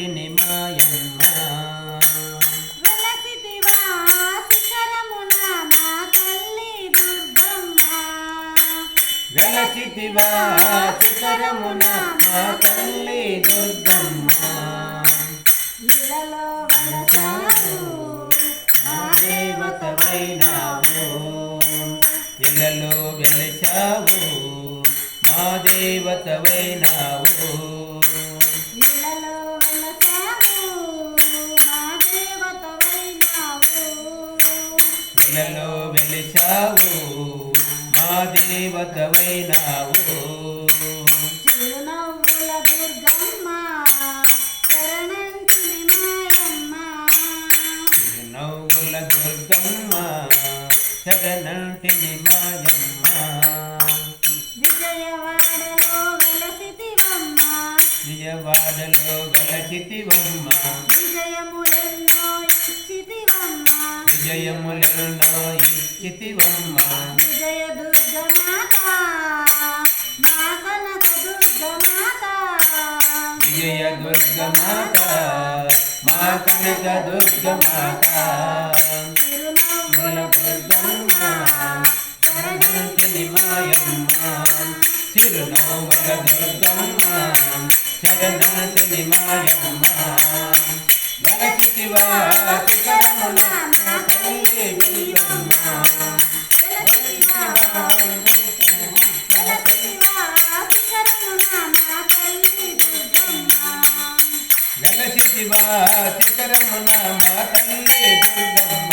వలసి మాయమ్మ వెలసితివా శిఖరమున మా తల్లి వైనావు మా దేవతవైనావు. మా శరణంటిని మాయమ్మ విజయవాడలో వెలసితివమ్మ విజయవాడలో గలచితివమ్మ. విజయములెన్నో ఇచ్చితివమ్మ విజయములను ఇచ్చితివమ్మ విజయ దుర్గమాత మా కనక దుర్గమాత విజయ దుర్గమాత మా కనక దుర్గమాత. చిరునవ్వుల దుర్గమ్మ శరణంటిని మాయమ్మ గలచితివా శిఖరమున మా తల్లి దుర్గమ్మ వెలసితివా వెలసితివా శిఖరమున మా తల్లి దుర్గమ్మ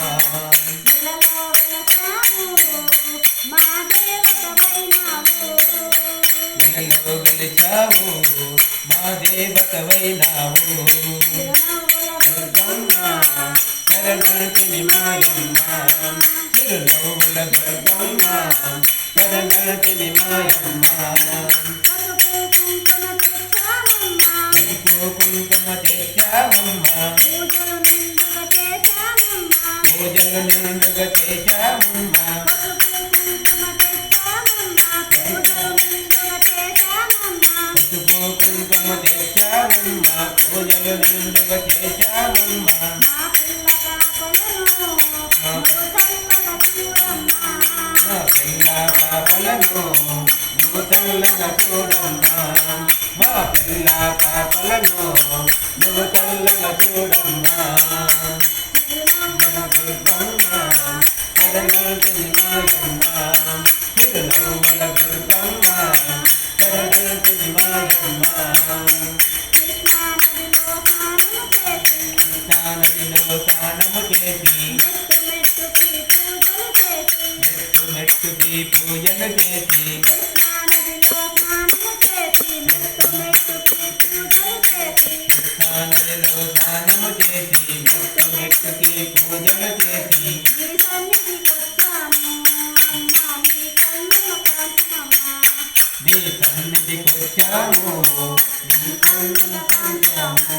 ఇలలో గెలిచావు మా దేవతవైనావు తిరునవ్వుల దుర్గమ్మ శరణంటిని మాయమ్మ చిరునవ్వుల దుర్గమ్మ శరణంటిని పాపలను నువ్వు చూడమ్మా మా పిల్ల పాపలను నువ్వు చల్లగా చూడమ్మా మెట్టుకి పూజలు చేసి కృష్ణా నదిలో స్నానము చేసి మెట్టు మెట్టుకి పూజలు చేసి కృష్ణా నదిలో స్నానము చేసి మెట్టు మెట్టుకి పూజలు చేసి నీ సన్నిధికొచ్చాము అమ్మా నీ కన్నుల కాంచమమ్మా నీ సన్నిధికొచ్చాము నీ కన్నుల కాంచాము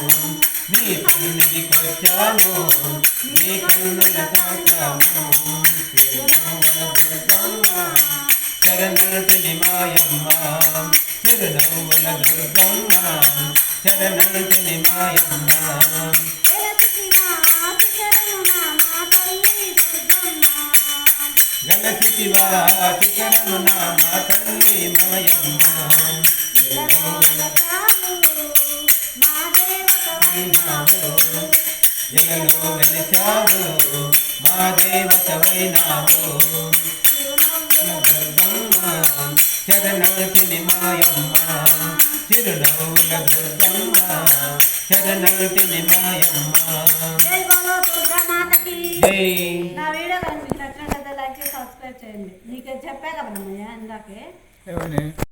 నీ సన్నిధికొచ్చాము నీ కన్నుల కాంచాము శరణటిని మాయమ్మ చిరునవ్వుల దుర్గమ్మ శరణటిని మాయమ్మ. వెలసితివా శిఖరమున మా తల్లి మా తల్లి మాయమ్మ ఇళ్ళలో వెలసావు మా దేవతవైనావు ఇలలో వెలిచావు మా దేవతవైనావు మాయమ్మ చిరునవ్వుల దుర్గమ్మ మాయమ్మ నా వీడియో లైక్ చేసి సబ్స్క్రైబ్ చేయండి నీకు చెప్పా కదా ఇందాకే